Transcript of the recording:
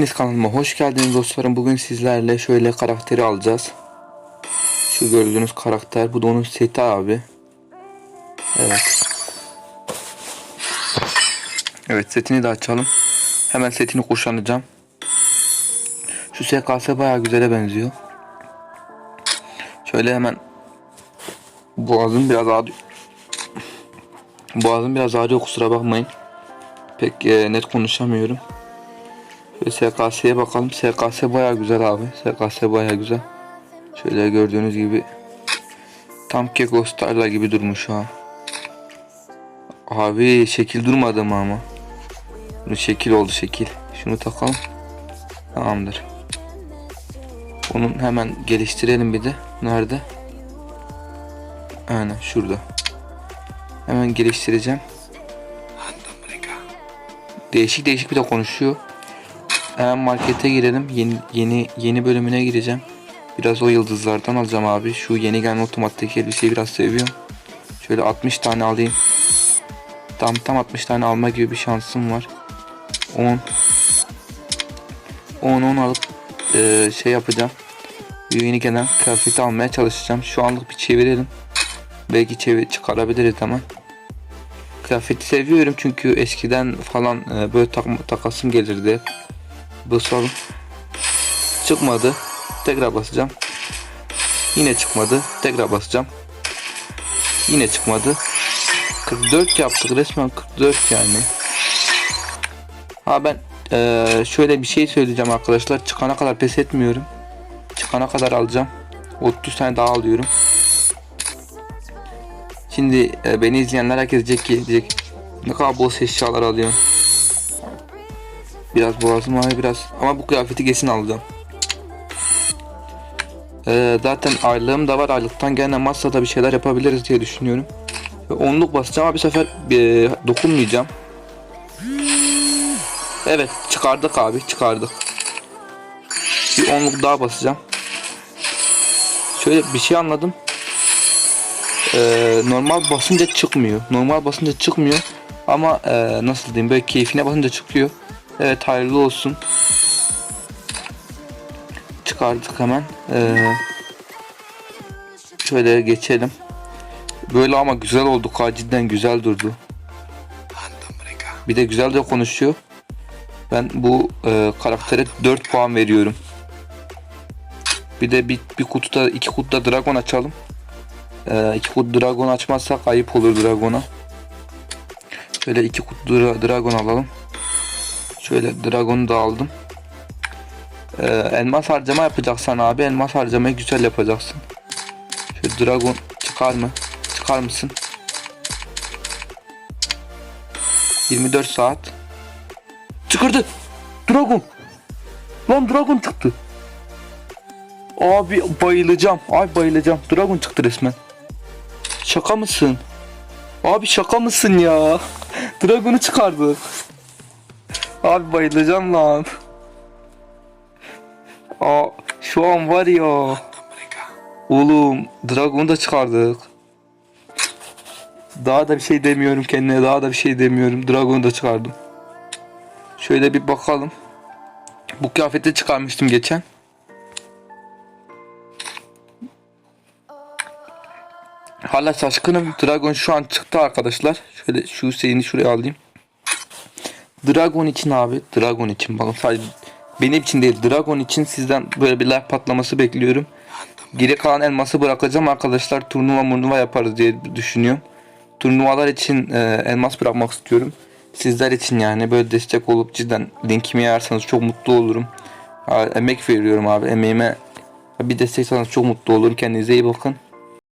Hepiniz kanalıma hoş geldiniz dostlarım. Bugün sizlerle şöyle karakteri alacağız. Şu gördüğünüz karakter. Bu da onun seti abi. Evet. Evet setini de açalım. Hemen setini kuşanacağım. Şu SKS bayağı güzele benziyor. Şöyle hemen boğazım biraz ağrıyor. Boğazım biraz ağrıyor kusura bakmayın. Pek e, net konuşamıyorum. Şöyle SKS'ye bakalım. SKS baya güzel abi. SKS baya güzel. Şöyle gördüğünüz gibi tam Keko Star'la gibi durmuş ha. Abi şekil durmadı mı ama? Bu şekil oldu şekil. Şunu takalım. Tamamdır. Onun hemen geliştirelim bir de. Nerede? Aynen şurada. Hemen geliştireceğim. Değişik değişik bir de konuşuyor. Hemen markete girelim. Yeni yeni yeni bölümüne gireceğim. Biraz o yıldızlardan alacağım abi. Şu yeni gelen otomatik elbiseyi biraz seviyorum. Şöyle 60 tane alayım. Tam tam 60 tane alma gibi bir şansım var. 10 10 10 alıp e, şey yapacağım. Yeni gelen kıyafeti almaya çalışacağım. Şu anlık bir çevirelim. Belki çevir çıkarabiliriz hemen. Kıyafeti seviyorum çünkü eskiden falan e, böyle tak takasım gelirdi. Basalım. Çıkmadı. Tekrar basacağım. Yine çıkmadı. Tekrar basacağım. Yine çıkmadı. 44 yaptık resmen 44 yani. Ha ben eee, şöyle bir şey söyleyeceğim arkadaşlar. Çıkana kadar pes etmiyorum. Çıkana kadar alacağım. 30 tane daha alıyorum. Şimdi e, beni izleyenler herkes diyecek ki diyecek ne kadar bol eşyalar alıyorsun. Biraz boğazım ağrıyor biraz ama bu kıyafeti kesin alacağım. Ee, zaten aylığım da var aylıktan gene masada bir şeyler yapabiliriz diye düşünüyorum. Ve onluk basacağım ama bir sefer e, dokunmayacağım. Evet çıkardık abi çıkardık. Bir onluk daha basacağım. Şöyle bir şey anladım. Ee, normal basınca çıkmıyor. Normal basınca çıkmıyor. Ama e, nasıl diyeyim böyle keyfine basınca çıkıyor. Evet hayırlı olsun. Çıkardık hemen. Ee, şöyle geçelim. Böyle ama güzel oldu. Cidden güzel durdu. Bir de güzel de konuşuyor. Ben bu e, karaktere 4 puan veriyorum. Bir de bir, bir kutuda iki kutuda dragon açalım. E, iki kutu dragon açmazsak ayıp olur dragona. Şöyle iki kutu dra- dragon alalım. Şöyle dragonu da aldım. Ee, elmas harcama yapacaksan abi elmas harcamayı güzel yapacaksın. Şu dragon çıkar mı? Çıkar mısın? 24 saat. Çıkardı. Dragon. Lan dragon çıktı. Abi bayılacağım. Ay bayılacağım. Dragon çıktı resmen. Şaka mısın? Abi şaka mısın ya? Dragon'u çıkardı. Abi bayılacağım lan. Aa, şu an var ya. Oğlum Dragon'u da çıkardık. Daha da bir şey demiyorum kendine daha da bir şey demiyorum. Dragon'u da çıkardım. Şöyle bir bakalım. Bu kıyafeti çıkarmıştım geçen. Hala şaşkınım. Dragon şu an çıktı arkadaşlar. Şöyle şu Hüseyin'i şuraya alayım. Dragon için abi. Dragon için bakın sadece benim için değil. Dragon için sizden böyle bir like patlaması bekliyorum. Geri kalan elması bırakacağım arkadaşlar. Turnuva murnuva yaparız diye düşünüyorum. Turnuvalar için e, elmas bırakmak istiyorum. Sizler için yani böyle destek olup cidden linkimi yayarsanız çok mutlu olurum. Ha, emek veriyorum abi. Emeğime bir destek alırsanız çok mutlu olurum. Kendinize iyi bakın.